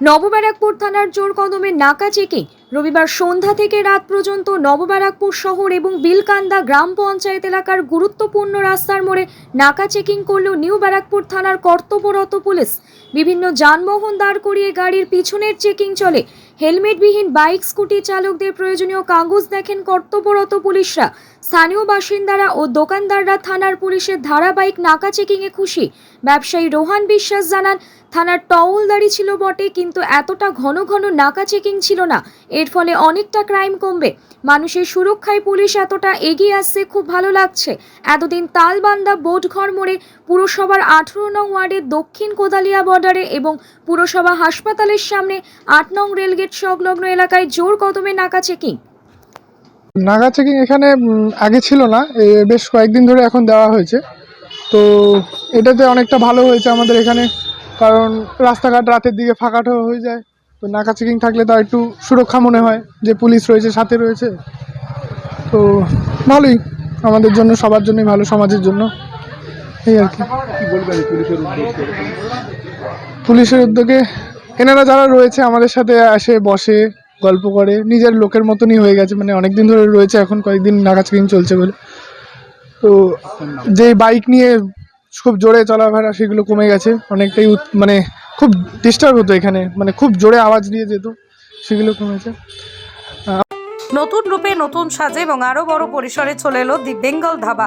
নবব্যারাকপুর থানার জোর কদমে নাকা চেকিং রবিবার সন্ধ্যা থেকে রাত পর্যন্ত নবব্যারাকপুর শহর এবং বিলকান্দা গ্রাম পঞ্চায়েত এলাকার গুরুত্বপূর্ণ রাস্তার মোড়ে নাকা চেকিং করল নিউ ব্যারাকপুর থানার কর্তব্যরত পুলিশ। বিভিন্ন যানবাহন দাঁড় করিয়ে গাড়ির পিছনের চেকিং চলে। হেলমেটবিহীন বাইক, স্কুটি চালকদের প্রয়োজনীয় কাগজ দেখেন কর্তব্যরত পুলিশরা। স্থানীয় বাসিন্দারা ও দোকানদাররা থানার পুলিশের ধারাবাহিক নাকা চেকিংয়ে খুশি। ব্যবসায়ী রোহান বিশ্বাস জানান, থানার টহলদারি ছিল বটে, কিন্তু এতটা ঘন ঘন নাকা চেকিং ছিল না। এর ফলে অনেকটা ক্রাইম কমবে। মানুষের সুরক্ষায় পুলিশ এতটা এগিয়ে আসছে, খুব ভালো লাগছে। এতদিন তালবান্দা বোটঘর মোড়ে পুরসভার আঠেরো নং ওয়ার্ডের দক্ষিণ কোদালিয়া বর্ডারে এবং পুরসভা হাসপাতালের সামনে আট নং রেলগেট সংলগ্ন এলাকায় জোর কদমে নাকা চেকিং। নাগা চেকিং এখানে আগে ছিল না। এ বেশ কয়েকদিন ধরে এখন দেওয়া হয়েছে। তো এটাতে অনেকটা ভালো হয়েছে আমাদের এখানে কারণ রাস্তাঘাট রাতের দিকে ফাঁকাটো হয়ে যায়। তো নাকা চেকিং থাকলে তো একটু সুরক্ষা মনে হয় যে পুলিশ রয়েছে সাথে রয়েছে। তো ভালোই আমাদের জন্য সবার জন্যই ভালো সমাজের জন্য। এই আর কি। পুলিশের উদ্যোগে এনারা যারা রয়েছে আমাদের সাথে আসে বসে গল্প করে। নিজের লোকের মতনই হয়ে গেছে মানে অনেক দিন ধরে রয়েছে, এখন কয়েকদিন নাগা চেকিং চলছে বলে। তো যে বাইক নিয়ে খুব জোরে চলাফেরা, সেগুলো কমে গেছে। অনেকটাই মানে খুব ডিস্টার্ব হতো এখানে। মানে খুব জোরে আওয়াজ দিয়ে যেত, সেগুলো কমেছে। নতুন রূপে নতুন সাজে এবং আরও বড় পরিসরে চলে এলো দি বেঙ্গল ধাবা।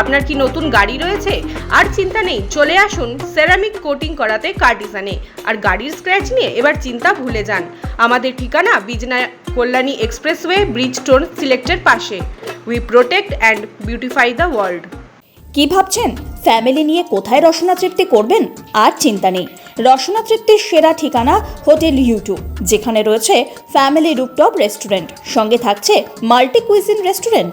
আপনার কি নতুন গাড়ি রয়েছে? আর চিন্তা নেই, চলে আসুন সেরামিক কোটিং করাতে কার্টিসানে আর গাড়ির স্ক্র্যাচ নিয়ে এবার চিন্তা ভুলে যান। আমাদের ঠিকানা Bijna Kalyani expressway Bridgestone সিলেক্টের পাশে। We protect and beautify the world কি ভাবছেন? ফ্যামিলি নিয়ে কোথায় রসনা তৃপ্তি করবেন? আর চিন্তা নেই। রসনা তৃপ্তির সেরা ঠিকানা হোটেল ইউটু, যেখানে রয়েছে ফ্যামিলি রুপটপ রেস্টুরেন্ট সঙ্গে থাকছে multi cuisine restaurant